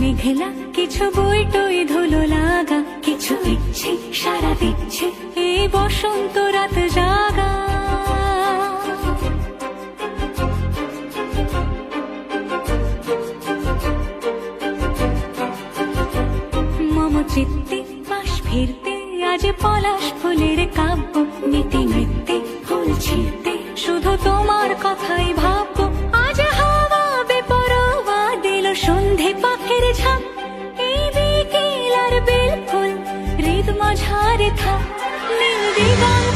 মেঘলা, কিছু বই টই ধুলো লাগা, কিছু ইচ্ছে সারা দিচ্ছে, এই বসন্ত রাত জাগা। মম চিত্তে পাশ ফিরতে, আজ পলাশ ফুলের কাব্য নীতি নৃত্যে ফুল ছিঁড়তে, শুধু তোমার কথাই ভাববো ফুল হৃদ মাঝারে থাক নীল দিগন্ত